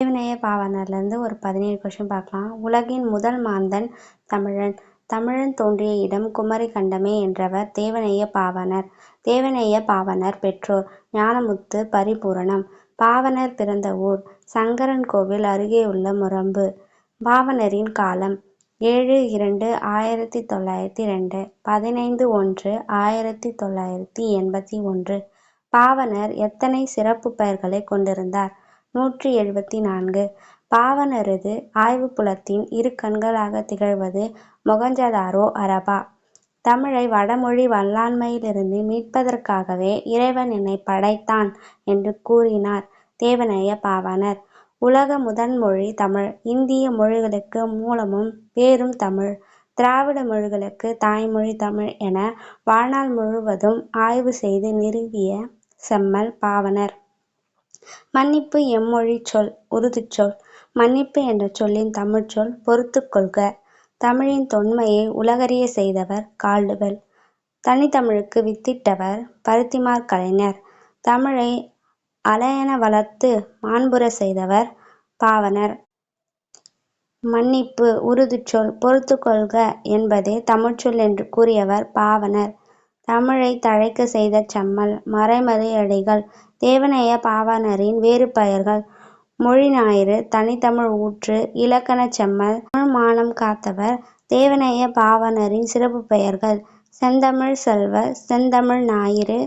தேவநேய பாவாணர்லேருந்து ஒரு பதினேழு கொஷின் பார்க்கலாம். உலகின் முதல் மாந்தன் தமிழன். தமிழன் தோன்றிய இடம் குமரி கண்டமே என்றவர் தேவநேய பாவாணர் தேவநேய பாவாணர் பெற்றோர். ஞானமுத்து பரிபூரணம். பாவாணர் பிறந்த ஊர் சங்கரன் கோவில் அருகே அருகேயுள்ள முரம்பு. பாவாணரின் காலம் ஏழு இரண்டு ஆயிரத்தி தொள்ளாயிரத்தி ரெண்டு. பதினைந்து ஒன்று ஆயிரத்தி தொள்ளாயிரத்தி எண்பத்தி ஒன்று. பாவாணர் எத்தனை சிறப்பு பெயர்களை கொண்டிருந்தார்? நூற்றி எழுபத்தி நான்கு பாவாணரது ஆய்வுப்புலத்தின் இரு கண்களாக திகழ்வது மொகஞ்சதாரோ அரபா. தமிழை வடமொழி வல்லாண்மையிலிருந்து மீட்பதற்காகவே இறைவன் என்னை படைத்தான் என்று கூறினார் தேவநேய பாவாணர் உலக முதன்மொழி தமிழ். இந்திய மொழிகளுக்கு மூலமும் வேரும் தமிழ். திராவிட மொழிகளுக்கு தாய்மொழி தமிழ் என வாழ்நாள் முழுவதும் ஆய்வு செய்து நிறுவிய செம்மல் பாவனர். மன்னிப்பு எம்மொழிச் சொல் உருதுச் சொல். மன்னிப்பு என்ற சொல்லின் தமிழ்ச்சொல் பொறுத்துக் கொள்க. தமிழின் தொன்மையை உலகறிய செய்தவர் கால்டுவெல் தனித்தமிழுக்கு வித்திட்டவர் பருத்திமாற் கலைஞர். தமிழை அலையென வளர்த்து மாண்புறச் செய்தவர் பாவனர். மன்னிப்பு உருதுச் சொல் பொறுத்துக் கொள்க என்பதே தமிழ்ச்சொல் என்று கூறியவர் பாவனர். தமிழைத் தழைக்கச் செய்த செம்மல் மறைமலையடிகள் தேவநேய பாவாணரின் வேறு பெயர்கள். மொழிஞாயிறு தனித்தமிழ் ஊற்று இலக்கணச் செம்மல் தமிழ் மானம் காத்தவர் தேவநேய பாவாணரின் சிறப்புப் பெயர்கள். செந்தமிழ்ச் செல்வர் செந்தமிழ் ஞாயிறு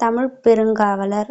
தமிழ்ப் பெருங்காவலர்.